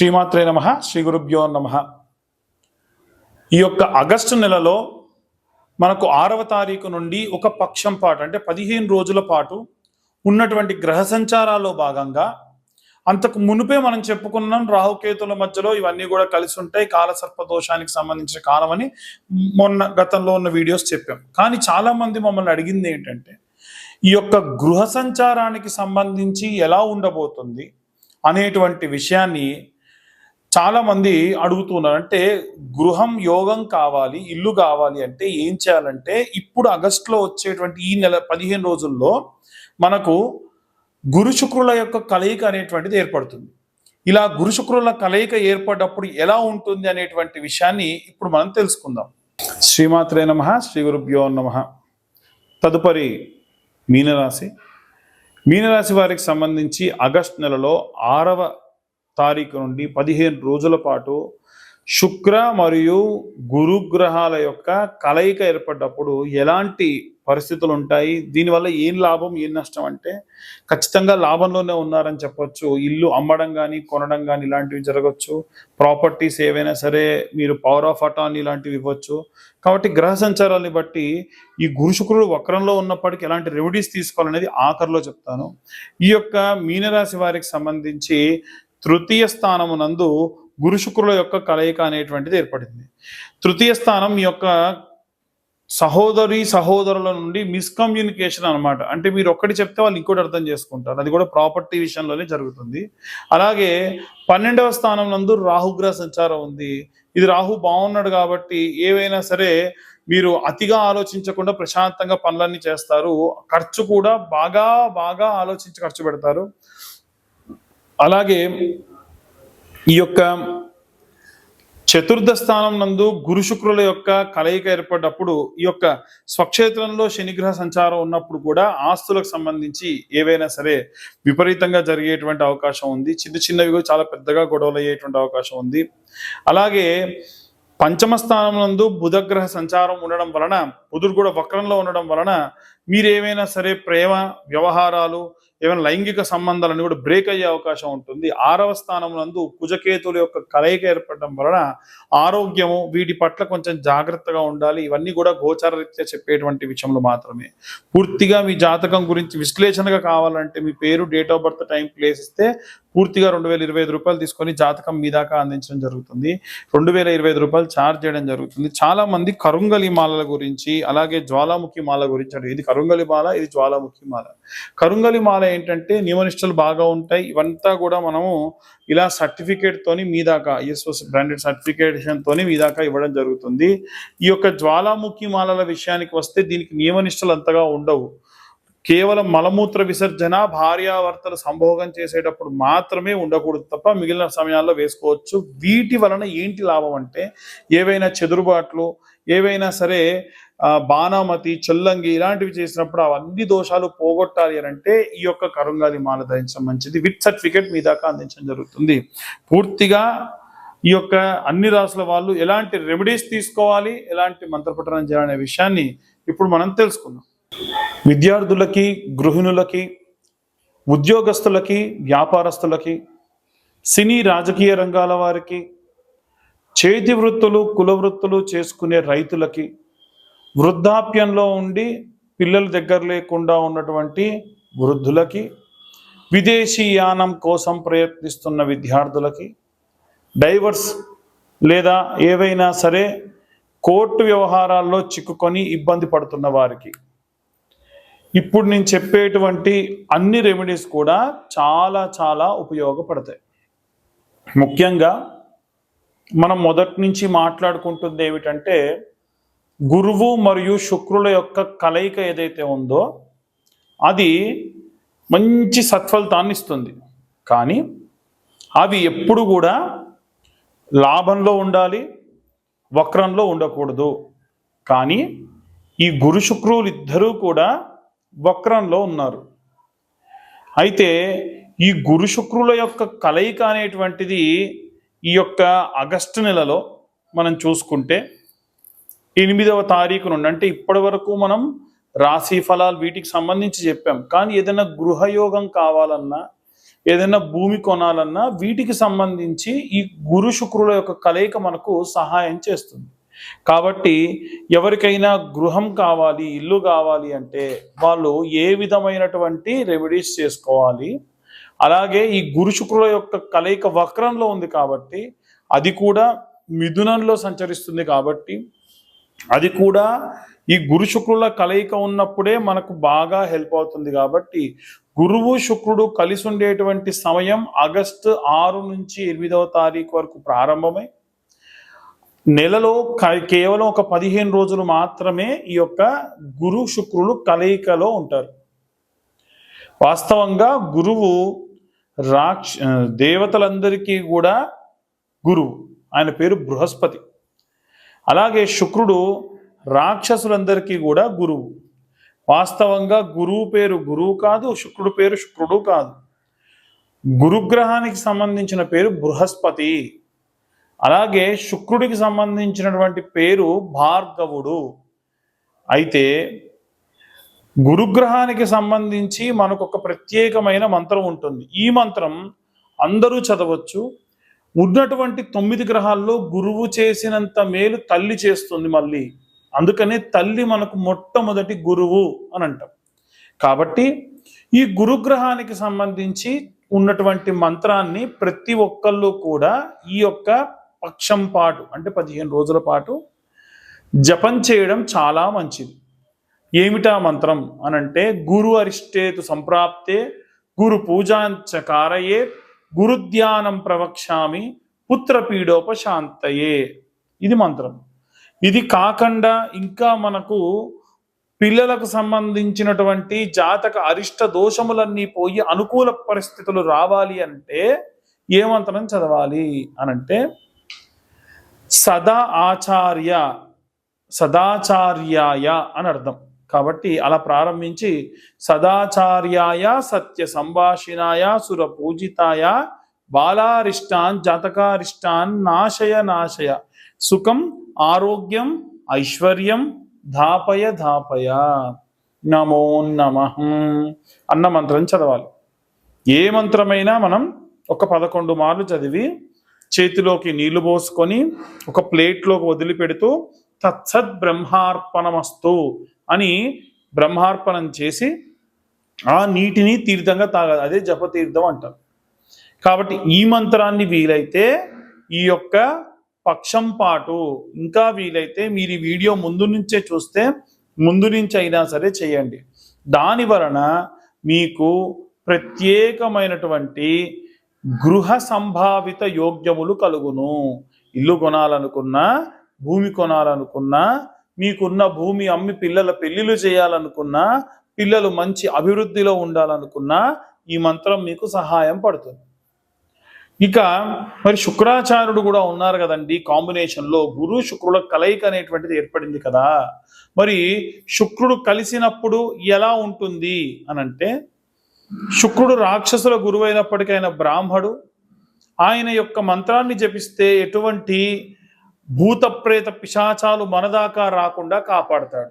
శ్రీమాత్రే నమ శ్రీ గురుభ్యో నమ. ఈ యొక్క ఆగస్టు నెలలో మనకు ఆరవ తారీఖు నుండి ఒక పక్షం పాటు అంటే పదిహేను రోజుల పాటు ఉన్నటువంటి గ్రహ సంచారాల్లో భాగంగా అంతకు మునుపే మనం చెప్పుకున్నాం రాహుకేతుల మధ్యలో ఇవన్నీ కూడా కలిసి ఉంటాయి కాలసర్ప దోషానికి సంబంధించిన కాలమని మొన్న గతంలో ఉన్న వీడియోస్ చెప్పాం. కానీ చాలా మంది మమ్మల్ని అడిగింది ఏంటంటే ఈ యొక్క గృహ సంచారానికి సంబంధించి ఎలా ఉండబోతుంది అనేటువంటి విషయాన్ని చాలా మంది అడుగుతున్నారు అంటే గృహం యోగం కావాలి ఇల్లు కావాలి అంటే ఏం చేయాలంటే ఇప్పుడు ఆగస్టులో వచ్చేటువంటి ఈ నెల పదిహేను రోజుల్లో మనకు గురు శుక్రుల యొక్క కలయిక అనేటువంటిది ఏర్పడుతుంది. ఇలా గురు శుక్రుల కలయిక ఏర్పడ్డప్పుడు ఎలా ఉంటుంది అనేటువంటి విషయాన్ని ఇప్పుడు మనం తెలుసుకుందాం. శ్రీమాత్రే నమ శ్రీ గురుభ్యో నమ. తదుపరి మీనరాశి. మీనరాశి వారికి సంబంధించి ఆగస్ట్ నెలలో ఆరవ తారీఖు నుండి పదిహేను రోజుల పాటు శుక్ర మరియు గురుగ్రహాల యొక్క కలయిక ఏర్పడ్డప్పుడు ఎలాంటి పరిస్థితులు ఉంటాయి? దీనివల్ల ఏం లాభం ఏం నష్టం అంటే ఖచ్చితంగా లాభంలోనే ఉన్నారని చెప్పొచ్చు. ఇల్లు అమ్మడం కానీ కొనడం కానీ ఇలాంటివి జరగచ్చు. ప్రాపర్టీస్ ఏవైనా సరే మీరు పవర్ ఆఫ్ అటార్నీ ఇలాంటివి ఇవ్వచ్చు. కాబట్టి గ్రహ సంచారాన్ని బట్టి ఈ గురు శుక్రుడు వక్రంలో ఉన్నప్పటికీ ఎలాంటి రెమెడీస్ తీసుకోవాలనేది ఆఖరిలో చెప్తాను. ఈ యొక్క మీనరాశి వారికి సంబంధించి తృతీయ స్థానమునందు గురు శుక్రుల యొక్క కలయిక అనేటువంటిది ఏర్పడింది. తృతీయ స్థానం మీ యొక్క సహోదరి సహోదరుల నుండి మిస్కమ్యూనికేషన్ అన్నమాట. అంటే మీరు ఒక్కటి చెప్తే వాళ్ళు ఇంకోటి అర్థం చేసుకుంటారు. అది కూడా ప్రాపర్టీ విషయంలోనే జరుగుతుంది. అలాగే పన్నెండవ స్థానం నందు రాహుగ్రహ సంచారం ఉంది. ఇది రాహు బాగున్నాడు కాబట్టి ఏవైనా సరే మీరు అతిగా ఆలోచించకుండా ప్రశాంతంగా పనులన్నీ చేస్తారు. ఖర్చు కూడా బాగా బాగా ఆలోచించి ఖర్చు పెడతారు. అలాగే ఈ యొక్క చతుర్థ స్థానం నందు గురు శుక్రుల యొక్క కలయిక ఏర్పడ్డప్పుడు ఈ యొక్క స్వక్షేత్రంలో శనిగ్రహ సంచారం ఉన్నప్పుడు కూడా ఆస్తులకు సంబంధించి ఏవైనా సరే విపరీతంగా జరిగేటువంటి అవకాశం ఉంది. చిన్న చిన్నవి చాలా పెద్దగా గొడవలు అయ్యేటువంటి అవకాశం ఉంది. అలాగే పంచమ స్థానం నందు బుధగ్రహ సంచారం ఉండడం వలన బుధుడు కూడా వక్రంలో ఉండడం వలన మీరు సరే ప్రేమ వ్యవహారాలు ఏమైనా లైంగిక సంబంధాలన్నీ కూడా బ్రేక్ అయ్యే అవకాశం ఉంటుంది. ఆరవ స్థానం నందు కుజకేతుల యొక్క కలయిక ఏర్పడడం వలన ఆరోగ్యము వీటి పట్ల కొంచెం జాగ్రత్తగా ఉండాలి. ఇవన్నీ కూడా గోచారరీత్యా చెప్పేటువంటి విషయంలో మాత్రమే. పూర్తిగా మీ జాతకం గురించి విశ్లేషణగా కావాలంటే మీ పేరు date of birth time place ఇస్తే పూర్తిగా రెండు వేల ఇరవై ఐదు రూపాయలు తీసుకొని జాతకం మీ దాకా అందించడం జరుగుతుంది. రెండు వేల ఇరవై ఐదు రూపాయలు ఛార్జ్ చేయడం జరుగుతుంది. చాలా మంది కరుంగలి మాలల గురించి అలాగే జ్వాలాముఖి మాల గురించి అంటే ఇది కరుంగలి మాల ఇది జ్వాలాముఖి మాల కరుంగలి మాల ఏంటంటే నియమనిష్టలు బాగా ఉంటాయి. ఇవంతా కూడా మనము ఇలా సర్టిఫికేట్ తోని మీ దాకా ఐఎస్ఓ బ్రాండెడ్ సర్టిఫికేషన్తోని మీ దాకా ఇవ్వడం జరుగుతుంది. ఈ యొక్క జ్వాలాముఖి మాలల విషయానికి వస్తే దీనికి నియమనిష్టలు అంతగా ఉండవు. కేవలం మలమూత్ర విసర్జన భార్యాభర్తలు సంభోగం చేసేటప్పుడు మాత్రమే ఉండకూడదు తప్ప మిగిలిన సమయాల్లో వేసుకోవచ్చు. వీటి వలన ఏంటి లాభం అంటే ఏవైనా చెదురుబాట్లు ఏవైనా సరే బాణామతి చొల్లంగి ఇలాంటివి చేసినప్పుడు అవన్నీ దోషాలు పోగొట్టాలి అని అంటే ఈ యొక్క కరుంగాలి మాల ధరించడం మంచిది. విత్ సర్టిఫికేట్ మీ దాకా అందించడం జరుగుతుంది. పూర్తిగా ఈ యొక్క అన్ని రాసుల వాళ్ళు ఎలాంటి రెమెడీస్ తీసుకోవాలి ఎలాంటి మంత్రపఠనం చేయాలనే విషయాన్ని ఇప్పుడు మనం తెలుసుకుందాం. విద్యార్థులకి గృహిణులకి ఉద్యోగస్తులకి వ్యాపారస్తులకి సినీ రాజకీయ రంగాల వారికి చేతి వృత్తులు కుల వృత్తులు చేసుకునే రైతులకి వృద్ధాప్యంలో ఉండి పిల్లల దగ్గర లేకుండా ఉన్నటువంటి వృద్ధులకి విదేశీ యానం కోసం ప్రయత్నిస్తున్న విద్యార్థులకి డైవర్స్ లేదా ఏవైనా సరే కోర్టు వ్యవహారాల్లో చిక్కుకొని ఇబ్బంది పడుతున్న వారికి ఇప్పుడు నేను చెప్పేటువంటి అన్ని రెమెడీస్ కూడా చాలా చాలా ఉపయోగపడతాయి. ముఖ్యంగా మనం మొదటి నుంచి మాట్లాడుకుంటుంది ఏమిటంటే గురువు మరియు శుక్రుల యొక్క కలయిక ఏదైతే ఉందో అది మంచి సత్ఫలితాన్ని ఇస్తుంది. కానీ అవి ఎప్పుడు కూడా లాభంలో ఉండాలి వక్రంలో ఉండకూడదు. కానీ ఈ గురు శుక్రులు ఇద్దరూ కూడా వక్రంలో ఉన్నారు. అయితే ఈ గురు శుక్రుల యొక్క కలయిక అనేటువంటిది ఈ యొక్క ఆగస్టు నెలలో మనం చూసుకుంటే ఎనిమిదవ తారీఖు నుండి అంటే ఇప్పటి వరకు మనం రాశి ఫలాలు వీటికి సంబంధించి చెప్పాం. కానీ ఏదైనా గృహయోగం కావాలన్నా ఏదైనా భూమి కొనాలన్నా వీటికి సంబంధించి ఈ గురు శుక్రుల యొక్క కలయిక మనకు సహాయం చేస్తుంది. కాబట్టి ఎవరికైనా గృహం కావాలి ఇల్లు కావాలి అంటే వాళ్ళు ఏ విధమైనటువంటి రెమెడీస్ చేసుకోవాలి? అలాగే ఈ గురు శుక్రుల యొక్క కలయిక వక్రంలో ఉంది కాబట్టి అది కూడా మిథునంలో సంచరిస్తుంది కాబట్టి అది కూడా ఈ గురు శుక్రుల కలయిక ఉన్నప్పుడే మనకు బాగా హెల్ప్ అవుతుంది కాబట్టి గురువు శుక్రుడు కలిసి ఉండేటువంటి సమయం ఆగస్టు ఆరు నుంచి ఎనిమిదవ తారీఖు వరకు ప్రారంభమై నెలలో కేవలం ఒక పదిహేను రోజులు మాత్రమే ఈ యొక్క గురు శుక్రులు కలయికలో ఉంటారు. వాస్తవంగా గురువు రాక్ష దేవతలందరికీ కూడా గురువు. ఆయన పేరు బృహస్పతి. అలాగే శుక్రుడు రాక్షసులందరికీ కూడా గురువు. వాస్తవంగా గురువు పేరు గురువు కాదు శుక్రుడు పేరు శుక్రుడు కాదు. గురుగ్రహానికి సంబంధించిన పేరు బృహస్పతి. అలాగే శుక్రుడికి సంబంధించినటువంటి పేరు భార్గవుడు. అయితే గురుగ్రహానికి సంబంధించి మనకు ఒక ప్రత్యేకమైన మంత్రం ఉంటుంది. ఈ మంత్రం అందరూ చదవచ్చు. ఉన్నటువంటి తొమ్మిది గ్రహాల్లో గురువు చేసినంత మేలు తల్లి చేస్తుంది మళ్ళీ. అందుకనే తల్లి మనకు మొట్టమొదటి గురువు అని అంటాం. కాబట్టి ఈ గురుగ్రహానికి సంబంధించి ఉన్నటువంటి మంత్రాన్ని ప్రతి ఒక్కళ్ళు కూడా ఈ యొక్క పక్షం పాటు అంటే పదిహేను రోజుల పాటు జపం చేయడం చాలా మంచిది. ఏమిటా మంత్రం అనంటే గురు అరిష్టేతు సంప్రాప్తే గురు పూజాంచ కారయే గురుధ్యానం ప్రవక్ష్యామి పుత్రపీడోపశాంతయే ఇది మంత్రం. ఇది కాకుండా ఇంకా మనకు పిల్లలకు సంబంధించినటువంటి జాతక అరిష్ట దోషములన్నీ పోయి అనుకూల పరిస్థితులు రావాలి అంటే ఏ మంత్రం చదవాలి అనంటే సదా ఆచార్య సదాచార్యాయ అని అర్థం. కాబట్టి అలా ప్రారంభించి సదాచార్యాయ సత్య సంభాషిణాయ సుర పూజితాయ బాలారిష్టాన్ జాతకారిష్టాన్ నాశయ నాశయ సుఖం ఆరోగ్యం ఐశ్వర్యం ధాపయ ధాపయ. నమో నమ. అన్న మంత్రం చదవాలి. ఏ మంత్రమైనా మనం ఒక పదకొండు మార్లు చదివి చేతిలోకి నీళ్ళు పోసుకొని ఒక ప్లేట్లోకి వదిలిపెడుతూ తత్సత్ బ్రహ్మార్పణమస్తు అని బ్రహ్మార్పణం చేసి ఆ నీటిని తీర్థంగా తాగాలి అదే జపతీర్థం అంటారు. కాబట్టి ఈ మంత్రాన్ని వీలైతే ఈ యొక్క పక్షం పాటు ఇంకా వీలైతే మీరు ఈ వీడియో ముందు నుంచే చూస్తే ముందు నుంచి అయినా సరే చేయండి. దాని వలన మీకు ప్రత్యేకమైనటువంటి గృహ సంభావిత యోగ్యములు కలుగును. ఇల్లు కొనాలనుకున్నా భూమి కొనాలనుకున్నా మీకున్న భూమి అమ్మి పిల్లల పెళ్ళిళ్ళు చేయాలనుకున్నా పిల్లలు మంచి అభివృద్ధిలో ఉండాలనుకున్నా ఈ మంత్రం మీకు సహాయం పడుతుంది. ఇక మరి శుక్రాచార్యుడు కూడా ఉన్నారు కదండి కాంబినేషన్లో గురు శుక్రుల కలయిక అనేటువంటిది ఏర్పడింది కదా. మరి శుక్రుడు కలిసినప్పుడు ఎలా ఉంటుంది అనంటే శుక్రుడు రాక్షసుల గురువైనప్పటికైన బ్రాహ్మడు. ఆయన యొక్క మంత్రాన్ని జపిస్తే ఎటువంటి భూతప్రేత పిశాచాలు మనదాకా రాకుండా కాపాడతాడు.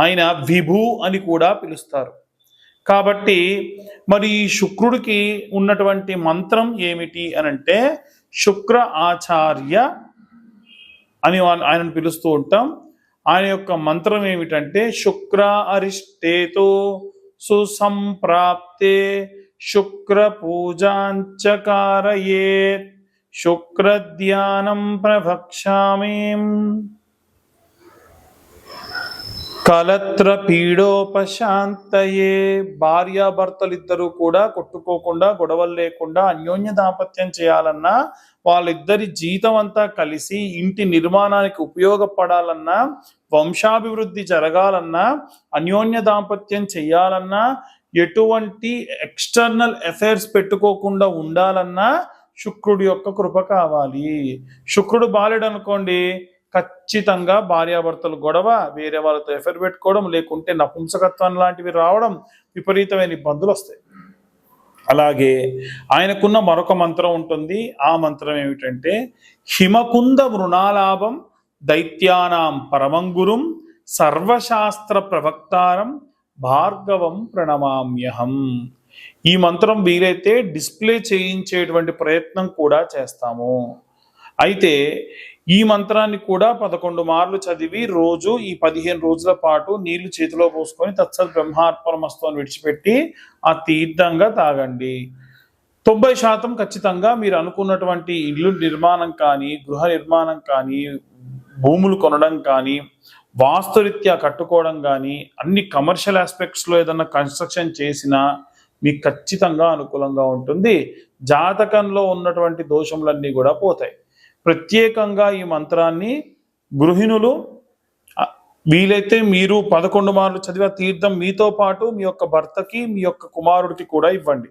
ఆయన విభు అని కూడా పిలుస్తారు. కాబట్టి మరి ఈ శుక్రుడికి ఉన్నటువంటి మంత్రం ఏమిటి అని అంటే శుక్ర ఆచార్య అని వా- ఆయనను పిలుస్తూ ఉంటాం. ఆయన యొక్క మంత్రం ఏమిటంటే శుక్ర అరిష్టేతో సుసంప్రాప్తే శుక్ర పూజాంచకారయే శుక్ర ధ్యానం ప్రభక్షామి కలత్ర పీడోపశాంతయే భార్యాభర్తలిద్దరూ కూడా కొట్టుకోకుండా గొడవలు లేకుండా అన్యోన్య దాంపత్యం చేయాలన్నా వాళ్ళిద్దరి జీతం అంతా కలిసి ఇంటి నిర్మాణానికి ఉపయోగపడాలన్నా వంశాభివృద్ధి జరగాలన్నా అన్యోన్య దాంపత్యం చేయాలన్నా ఎటువంటి ఎక్స్టర్నల్ అఫైర్స్ పెట్టుకోకుండా ఉండాలన్నా శుక్రుడి యొక్క కృప కావాలి. శుక్రుడు బాలేడు అనుకోండి ఖచ్చితంగా భార్యాభర్తలు గొడవ వేరే వాళ్ళతో ఎఫర్ పెట్టుకోవడం లేకుంటే నపుంసకత్వం లాంటివి రావడం విపరీతమైన ఇబ్బందులు వస్తాయి. అలాగే ఆయనకున్న మరొక మంత్రం ఉంటుంది. ఆ మంత్రం ఏమిటంటే హిమకుంద మృణాలాభం దైత్యానాం పరమంగురుం సర్వశాస్త్ర ప్రవక్తారం భార్గవం ప్రణమామ్యహం. ఈ మంత్రం వీలైతే డిస్ప్లే చేయించేటువంటి ప్రయత్నం కూడా చేస్తాము. అయితే ఈ మంత్రాన్ని కూడా పదకొండు మార్లు చదివి రోజు ఈ పదిహేను రోజుల పాటు నీళ్ళు చేతిలో పోసుకొని తత్సత్ బ్రహ్మార్పణమస్తోని విడిచిపెట్టి ఆ తీర్థంగా తాగండి. తొంభై శాతం ఖచ్చితంగా మీరు అనుకున్నటువంటి ఇల్లు నిర్మాణం కానీ గృహ నిర్మాణం కానీ భూములు కొనడం కానీ వాస్తురీత్యా కట్టుకోవడం కానీ అన్ని కమర్షియల్ ఆస్పెక్ట్స్లో ఏదన్నా కన్స్ట్రక్షన్ చేసినా మీకు ఖచ్చితంగా అనుకూలంగా ఉంటుంది. జాతకంలో ఉన్నటువంటి దోషములన్నీ కూడా పోతాయి. ప్రత్యేకంగా ఈ మంత్రాన్ని గృహిణులు వీలైతే మీరు పదకొండు మార్లు చదివే తీర్థం మీతో పాటు మీ యొక్క భర్తకి మీ యొక్క కుమారుడికి కూడా ఇవ్వండి.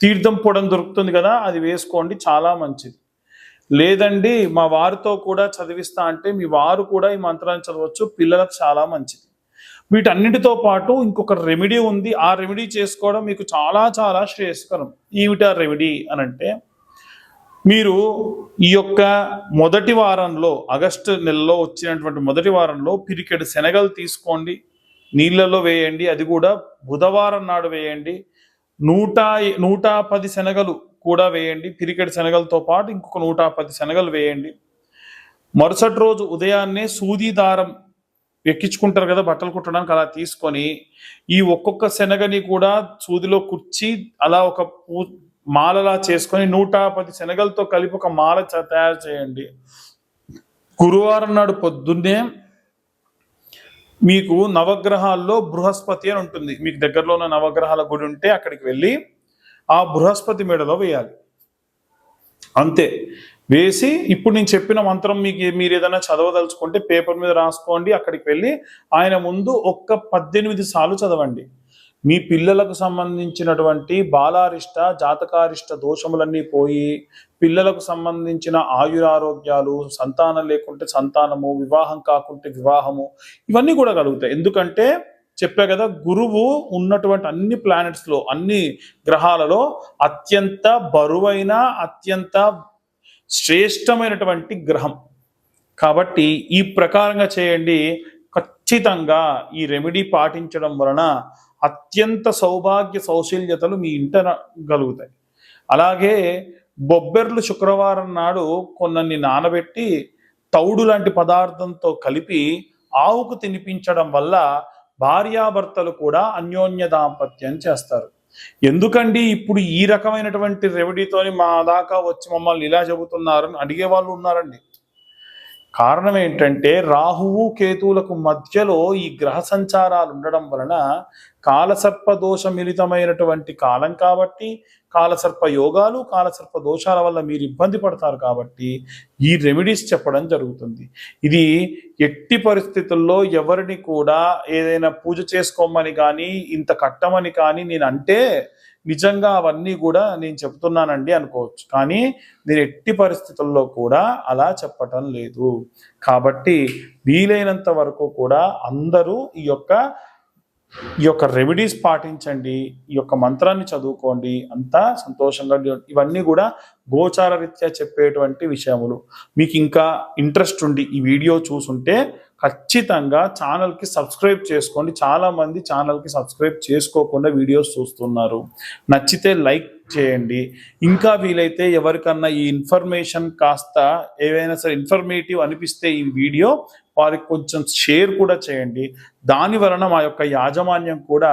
తీర్థం పొడం దొరుకుతుంది కదా అది వేసుకోండి చాలా మంచిది. లేదండి మా వారితో కూడా చదివిస్తా అంటే మీ వారు కూడా ఈ మంత్రాన్ని చదవచ్చు పిల్లలకు చాలా మంచిది. వీటన్నిటితో పాటు ఇంకొక రెమెడీ ఉంది ఆ రెమెడీ చేసుకోవడం మీకు చాలా చాలా శ్రేయస్కరం. ఏమిటి ఆ రెమెడీ అని అంటే మీరు ఈ యొక్క మొదటి వారంలో ఆగస్టు నెలలో వచ్చినటువంటి మొదటి వారంలో పిరికెడు శనగలు తీసుకోండి నీళ్ళలో వేయండి అది కూడా బుధవారం నాడు వేయండి. నూట నూట పది శనగలు కూడా వేయండి. పిరికెడు శనగలతో పాటు ఇంకొక నూట పది శనగలు వేయండి. మరుసటి రోజు ఉదయాన్నే సూది దారం ఎక్కించుకుంటారు కదా బట్టలు కుట్టడానికి అలా తీసుకొని ఈ ఒక్కొక్క శనగని కూడా సూదిలో కుర్చి అలా ఒక పూ మాలలా చేసుకొని నూట పది శనగలతో కలిపి ఒక మాల చ- తయారు చేయండి. గురువారం నాడు పొద్దున్నే మీకు నవగ్రహాల్లో బృహస్పతి అని ఉంటుంది. మీకు దగ్గరలో ఉన్న నవగ్రహాల గుడి ఉంటే అక్కడికి వెళ్ళి ఆ బృహస్పతి మెడలో వేయాలి. అంతే. వేసి ఇప్పుడు నేను చెప్పిన మంత్రం మీకు మీరు ఏదైనా చదవదలుచుకుంటే పేపర్ మీద రాసుకోండి అక్కడికి వెళ్ళి ఆయన ముందు ఒక్క పద్దెనిమిది సార్లు చదవండి. మీ పిల్లలకు సంబంధించినటువంటి బాలారిష్ట జాతకారిష్ట దోషములన్నీ పోయి పిల్లలకు సంబంధించిన ఆయురారోగ్యాలు సంతానం లేకుంటే సంతానము వివాహం కాకుంటే వివాహము ఇవన్నీ కూడా కలుగుతాయి. ఎందుకంటే చెప్పా కదా గురువు ఉన్నటువంటి అన్ని ప్లానెట్స్లో అన్ని గ్రహాలలో అత్యంత బరువైన అత్యంత శ్రేష్టమైనటువంటి గ్రహం. కాబట్టి ఈ ప్రకారంగా చేయండి. ఖచ్చితంగా ఈ రెమెడీ పాటించడం వలన అత్యంత సౌభాగ్య సౌశల్యతలు మీ ఇంట కలుగుతాయి అలాగే బొబ్బెర్లు శుక్రవారం నాడు కొన్నన్ని నానబెట్టి తౌడు లాంటి పదార్థంతో కలిపి ఆవుకు తినిపించడం వల్ల భార్యాభర్తలు కూడా అన్యోన్య దాంపత్యం చేస్తారు. ఎందుకండి ఇప్పుడు ఈ రకమైనటువంటి రెమెడీతోని మా దాకా వచ్చి మమ్మల్ని ఇలా చెబుతున్నారు అని అడిగే వాళ్ళు ఉన్నారండి. కారణం ఏంటంటే రాహువు కేతువులకు మధ్యలో ఈ గ్రహ సంచారాలు ఉండడం వలన కాలసర్ప దోష మిలితమైనటువంటి కాలం కాబట్టి కాలసర్ప యోగాలు కాలసర్ప దోషాల వల్ల మీరు ఇబ్బంది పడతారు కాబట్టి ఈ రెమెడీస్ చెప్పడం జరుగుతుంది. ఇది ఎట్టి పరిస్థితుల్లో ఎవరిని కూడా ఏదైనా పూజ చేసుకోమని కానీ ఇంత కట్టమని కానీ నేను అంటే నిజంగా అవన్నీ కూడా నేను చెప్తున్నానండి అనుకోవచ్చు. కానీ నేను ఎట్టి పరిస్థితుల్లో కూడా అలా చెప్పటం లేదు. కాబట్టి వీలైనంత వరకు కూడా అందరూ ఈ యొక్క ఈ యొక్క రెమెడీస్ పాటించండి. ఈ యొక్క మంత్రాన్ని చదువుకోండి. అంతా సంతోషంగా ఇవన్నీ కూడా గోచార రీత్యా చెప్పేటువంటి విషయములు. మీకు ఇంకా ఇంట్రెస్ట్ ఉండి ఈ వీడియో చూసుంటే ఖచ్చితంగా ఛానల్కి సబ్స్క్రైబ్ చేసుకోండి. చాలామంది ఛానల్కి సబ్స్క్రైబ్ చేసుకోకుండా వీడియోస్ చూస్తున్నారు. నచ్చితే లైక్ చేయండి. ఇంకా వీలైతే ఎవరికన్నా ఈ ఇన్ఫర్మేషన్ కాస్త ఏవైనా సరే ఇన్ఫర్మేటివ్ అనిపిస్తే ఈ వీడియో వారికి కొంచెం షేర్ కూడా చేయండి. దాని వలన మా యొక్క యాజమాన్యం కూడా